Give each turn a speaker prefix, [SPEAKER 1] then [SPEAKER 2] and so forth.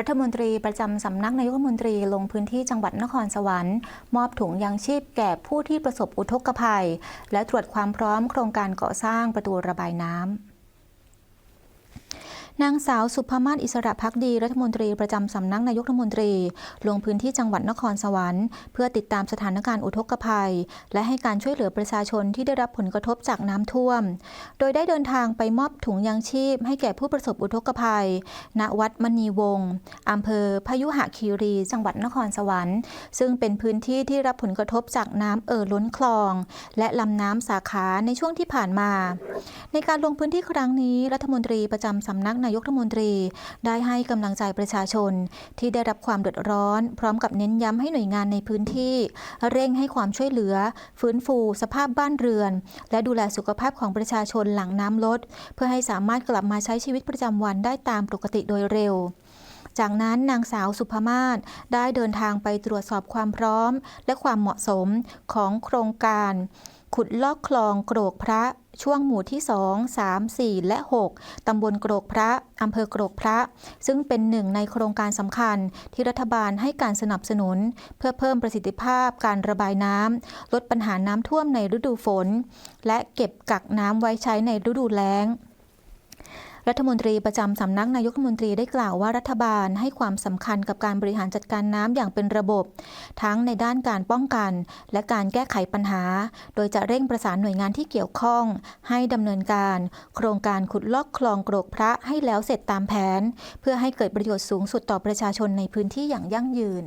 [SPEAKER 1] รัฐมนตรีประจำสำนักนายกรัฐมนตรีลงพื้นที่จังหวัดนครสวรรค์ มอบถุงยางชีพแก่ผู้ที่ประสบอุทกภัย และตรวจความพร้อมโครงการก่อสร้างประตูระบายน้ำ นางสาวสุภมาศอิสระพักดีรัฐมนตรีประจำสำนักนายกรัฐมนตรี ลงพื้นที่จังหวัดนครสวรรค์เพื่อติดตามสถานการณ์อุทกภัย และให้การช่วยเหลือประชาชนที่ได้รับผลกระทบจากน้ำท่วม โดยได้เดินทางไปมอบถุงยางชีพ ให้แก่ผู้ประสบอุทกภัย ณวัดมณีวงศ์อำเภอพยุหคีรี จังหวัดนครสวรรค์ ซึ่งเป็นพื้นที่ที่รับผลกระทบจากน้ำเอ่อล้นคลอง และลำน้ำสาขาในช่วงที่ผ่านมา ในการลงพื้นที่ครั้งนี้รัฐมนตรีประจำสำนักนายยกรัฐมนตรี ได้ให้กำลังใจประชาชนที่ได้รับความเดือดร้อน พร้อมกับเน้นย้ำให้หน่วยงานในพื้นที่ เร่งให้ความช่วยเหลือ ฟื้นฟู สภาพบ้านเรือน และดูแลสุขภาพของประชาชนหลังน้ำลด เพื่อให้สามารถกลับมาใช้ชีวิตประจำวันได้ตามปกติโดยเร็ว จากนั้นนางสาวสุภมาศได้เดินทางไปตรวจสอบความพร้อม และความเหมาะสมของโครงการ ขุดลอกคลองโกรกพระช่วงหมู่ที่ 2 3 4 และ 6 ตำบลโกรกพระอำเภอโกรกพระ ซึ่งเป็นหนึ่งในโครงการสำคัญที่รัฐบาลให้การสนับสนุน เพื่อเพิ่มประสิทธิภาพการระบายน้ำ ลดปัญหาน้ำท่วมในฤดูฝน และเก็บกักน้ำไว้ใช้ในฤดูแล้ง รัฐมนตรีประจำสำนักนายกรัฐมนตรีได้กล่าวว่ารัฐบาลให้ความสำคัญกับการบริหารจัดการน้ำอย่างเป็นระบบ ทั้งในด้านการป้องกัน และการแก้ไขปัญหา โดยจะเร่งประสานหน่วยงานที่เกี่ยวข้อง ให้ดำเนินการ โครงการขุดลอกคลองโกรกพระให้แล้วเสร็จตามแผน เพื่อให้เกิดประโยชน์สูงสุดต่อประชาชนในพื้นที่อย่างยั่งยืน